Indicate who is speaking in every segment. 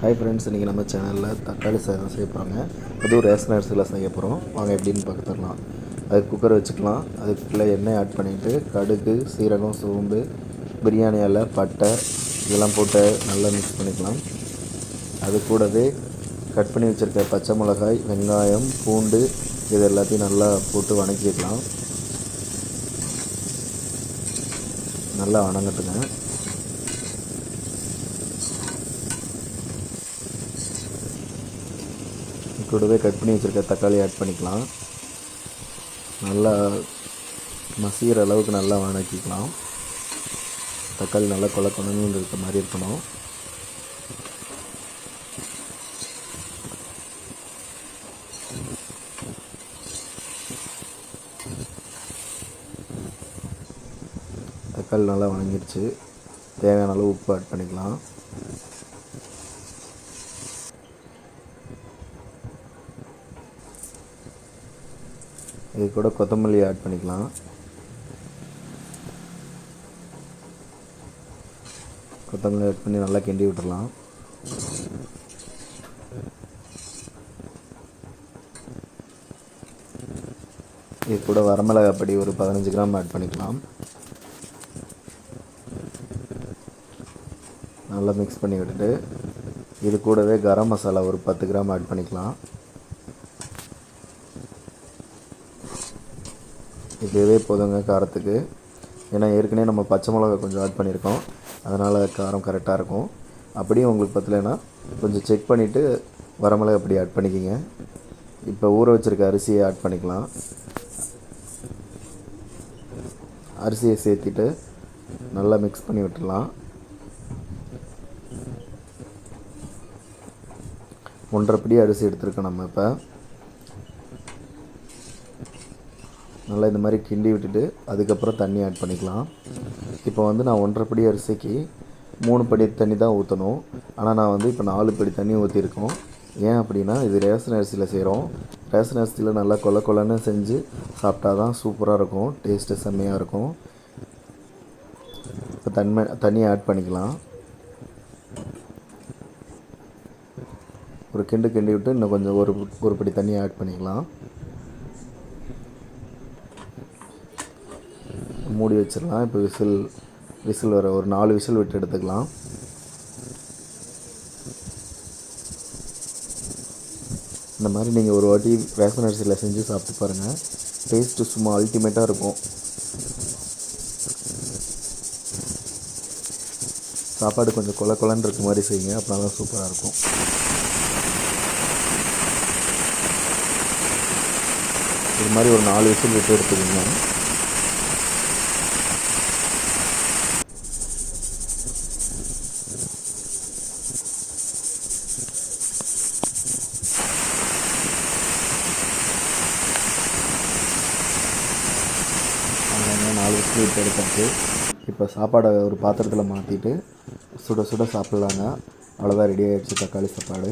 Speaker 1: Hi friends இன்றைக்கி நம்ம சேனலில் தக்காளி சாதம் செய்ய போகிறாங்க அதுவும் ரேஷன் அரிசியில் செய்ய போகிறோம் வாங்க எப்படின்னு பார்த்துடலாம். அதுக்கு குக்கர் வச்சுக்கலாம். அதுக்குள்ளே எண்ணெய் ஆட் பண்ணிவிட்டு கடுகு சீரகம் சோம்பு பிரியாணி இலை பட்டை இதெல்லாம் போட்டு நல்லா மிக்ஸ் பண்ணிக்கலாம். அது கூடவே கட் பண்ணி வச்சுருக்க பச்சை மிளகாய் வெங்காயம் பூண்டு இது எல்லாத்தையும் நல்லா போட்டு வணக்கிக்கலாம். நல்லா வணங்கட்டுங்க. கூடவே கட் பண்ணி வச்சுருக்க தக்காளி ஆட் பண்ணிக்கலாம். நல்லா மசிகிற அளவுக்கு நல்லா வணக்கிக்கலாம். தக்காளி நல்லா கொல கொலன்னு இருக்க மாதிரி இருக்கணும். தக்காளி நல்லா வணங்கிடுச்சு. தேவையான அளவு உப்பு ஆட் பண்ணிக்கலாம். இது கூட கொத்தமல்லி ஆட் பண்ணிக்கலாம். கொத்தமல்லி ஆட் பண்ணி நல்லா கிண்டி விட்டுடலாம் இது கூட வரமிளகாய் பொடி ஒரு பதினஞ்சு கிராம் ஆட் பண்ணிக்கலாம். நல்லா மிக்ஸ் பண்ணி விட்டுட்டு இது கூடவே கரம் மசாலா ஒரு பத்து கிராம் ஆட் பண்ணிக்கலாம். இதுவே போதுங்க காரத்துக்கு. ஏன்னா ஏற்கனவே நம்ம பச்சை மிளகா கொஞ்சம் ஆட் பண்ணியிருக்கோம். அதனால் காரம் கரெக்டாக இருக்கும். அப்படியே உங்களுக்கு பத்தலைன்னா கொஞ்சம் செக் பண்ணிவிட்டு வரமிளகா அப்படி ஆட் பண்ணிக்கிங்க. இப்போ ஊற வச்சுருக்க அரிசியை ஆட் பண்ணிக்கலாம். அரிசியை சேர்த்திட்டு நல்லா மிக்ஸ் பண்ணி விட்டுடலாம். ஒன்றரை பிடி அரிசி எடுத்துருக்கோம் நம்ம இப்போ. நல்லா இந்த மாதிரி கிண்டி விட்டுட்டு அதுக்கப்புறம் தண்ணி ஆட் பண்ணிக்கலாம். இப்போ வந்து நான் ஒன்றரை படி அரிசிக்கு மூணு படி தண்ணி தான் ஊற்றணும் ஆனால் நான் வந்து இப்போ நாலு படி தண்ணி ஊற்றிருக்கோம் ஏன் அப்படின்னா இது ரேஷன் அரிசியில் செய்கிறோம் ரேஷன் அரிசியில் நல்லா கொல கொலன்னு செஞ்சு சாப்பிட்டா தான் சூப்பராக இருக்கும். டேஸ்ட்டு செம்மையாக இருக்கும். இப்போ தன்மை தண்ணி ஆட் பண்ணிக்கலாம். ஒரு கிண்டு கிண்டி விட்டு இன்னும் கொஞ்சம் ஒரு ஒரு படி தண்ணி ஆட் பண்ணிக்கலாம். மூடி வச்சிடலாம். இப்போ விசில் விசில் வர ஒரு நாலு விசில் விட்டு எடுத்துக்கலாம். இந்த மாதிரி நீங்கள் ஒரு வாட்டி ரேஷன் அரிசியில் செஞ்சு சாப்பிட்டு பாருங்கள் டேஸ்ட்டு சும்மா அல்டிமேட்டாக இருக்கும். சாப்பாடு கொஞ்சம் கொல கொலன்னு இருக்க மாதிரி செய்யுங்க. அப்படின்னா தான் சூப்பராக இருக்கும். இது மாதிரி ஒரு நாலு விசில் விட்டு எடுத்துக்கோங்க. அவ்வளோதான் எடுத்தாச்சு இப்போ சாப்பாடை ஒரு பாத்திரத்தில் மாற்றிட்டு சுட சுட சாப்பிட்லாங்க. அவ்வளோதான் ரெடி ஆகிடுச்சு தக்காளி சாப்பாடு.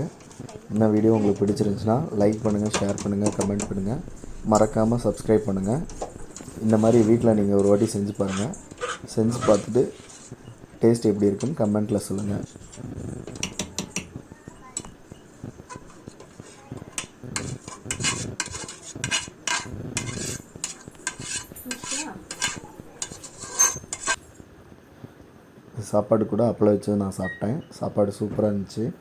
Speaker 1: என்ன வீடியோ உங்களுக்கு பிடிச்சிருந்துச்சுன்னா லைக் பண்ணுங்கள் ஷேர் பண்ணுங்கள் கமெண்ட் பண்ணுங்கள் மறக்காமல் சப்ஸ்கிரைப் பண்ணுங்கள் இந்த மாதிரி வீட்டில் நீங்கள் ஒரு வாட்டி செஞ்சு பாருங்கள் செஞ்சு பார்த்துட்டு டேஸ்ட் எப்படி இருக்குன்னு கமெண்ட்டில் சொல்லுங்கள் சாப்பாடு கூட அப்பளம் வச்சு நான் சாப்பிட்டேன். சாப்பாடு சூப்பராக இருந்துச்சு.